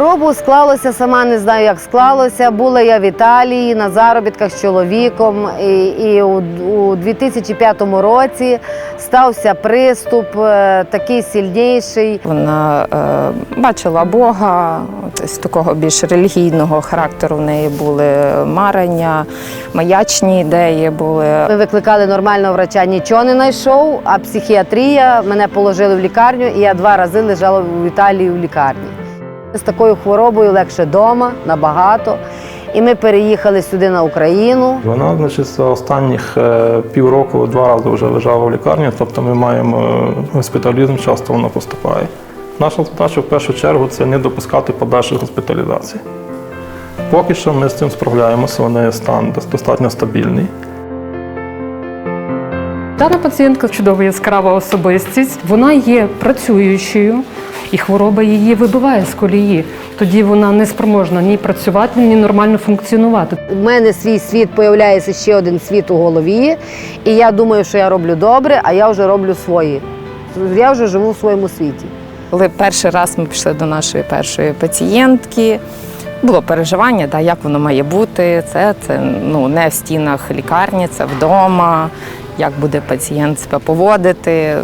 хворобу склалося, сама не знаю, як склалося. Була я в Італії на заробітках з чоловіком, і, і у, у 2005 році стався приступ е, такий сильніший. Вона е, бачила Бога, ось такого більш релігійного характеру в неї були марення, маячні ідеї були. Ми викликали нормального врача, нічого не знайшов, а психіатрія мене положили в лікарню, і я два рази лежала в Італії в лікарні. З такою хворобою легше вдома, набагато. І ми переїхали сюди на Україну. Вона, значить, за останніх е, півроку два рази вже лежала в лікарні, тобто ми маємо е, госпіталізм, часто вона поступає. Наша задача в першу чергу це не допускати подальших госпіталізацій. Поки що ми з цим справляємося, у неї стан достатньо стабільний. Дана пацієнтка чудова яскрава особистість. Вона є працюючою, і хвороба її вибиває з колії. Тоді вона не спроможна ні працювати, ні нормально функціонувати. У мене свій світ появляється ще один світ у голові, і я думаю, що я роблю добре, а я вже роблю свої. Я вже живу в своєму світі. Коли перший раз ми пішли до нашої першої пацієнтки, було переживання, да, як воно має бути. Це, це ну, не в стінах лікарні, це вдома, як буде пацієнт себе поводити.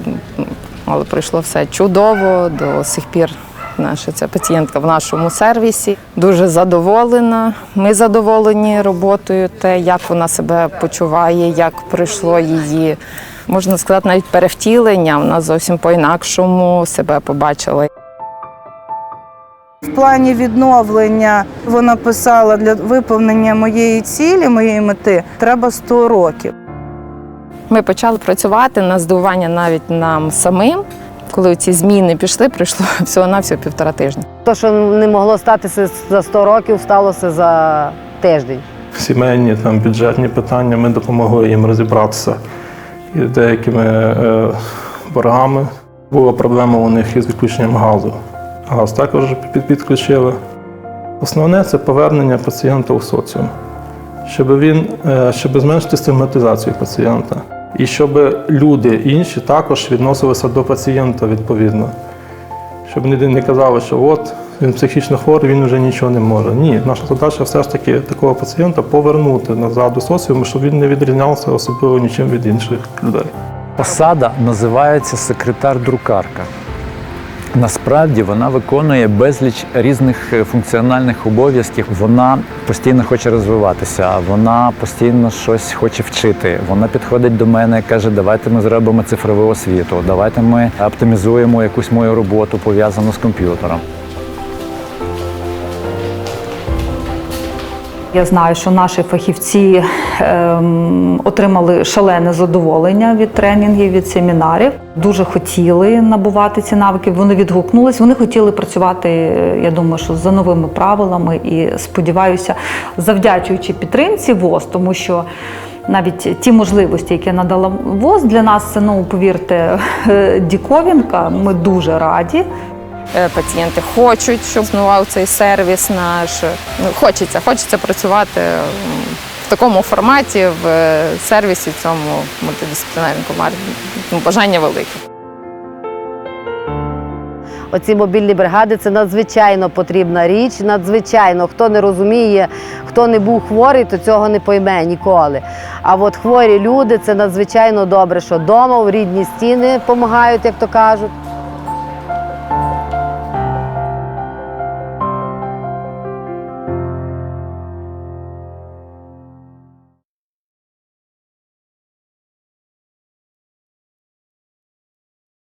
Але пройшло все чудово. До сих пір наша ця пацієнтка в нашому сервісі. Дуже задоволена. Ми задоволені роботою, те, як вона себе почуває, як пройшло її. Можна сказати, навіть перевтілення. Вона зовсім по-інакшому себе побачила. В плані відновлення вона писала для виповнення моєї цілі, моєї мети треба 100 років. Ми почали працювати на здивування навіть нам самим. Коли ці зміни пішли, пройшло всього на всього півтора тижня. То, що не могло статися за 100 років, сталося за тиждень. Сімейні там, бюджетні питання ми допомогли їм розібратися із деякими е, боргами. Була проблема у них із відключенням газу. Газ також підключили. Основне це повернення пацієнта у соціум, щоб він е, щоб зменшити стигматизацію пацієнта. І щоб люди інші також відносилися до пацієнта відповідно. Щоб ніде не казали, що от він психічно хворий, він вже нічого не може. Ні, наша задача все ж таки такого пацієнта повернути назад до соціуму, щоб він не відрізнявся особливо нічим від інших людей. Посада називається секретар-друкарка. Насправді вона виконує безліч різних е, функціональних обов'язків. Вона постійно хоче розвиватися, вона постійно щось хоче вчити. Вона підходить до мене і каже: давайте ми зробимо цифрову освіту, давайте ми оптимізуємо якусь мою роботу пов'язану з комп'ютером. Я знаю, що наші фахівці ем, отримали шалене задоволення від тренінгів, від семінарів. Дуже хотіли набувати ці навики. Вони відгукнулись. Вони хотіли працювати. е, Я думаю, що за новими правилами і сподіваюся, завдячуючи підтримці ВОЗ, тому що. Навіть ті можливості, які надала ВОЗ, для нас це ну повірте, діковінка. Ми дуже раді. Е, Пацієнти хочуть, щоб існував цей сервіс наш. Ну, хочеться, хочеться працювати в такому форматі, в е, сервісі цьому мультидисциплінарному. Ну, Бажання велике. Оці мобільні бригади це надзвичайно потрібна річ. Надзвичайно, хто не розуміє, хто не був хворий, то цього не пойме ніколи. А от хворі люди це надзвичайно добре, що вдома в рідні стіни допомагають, як то кажуть.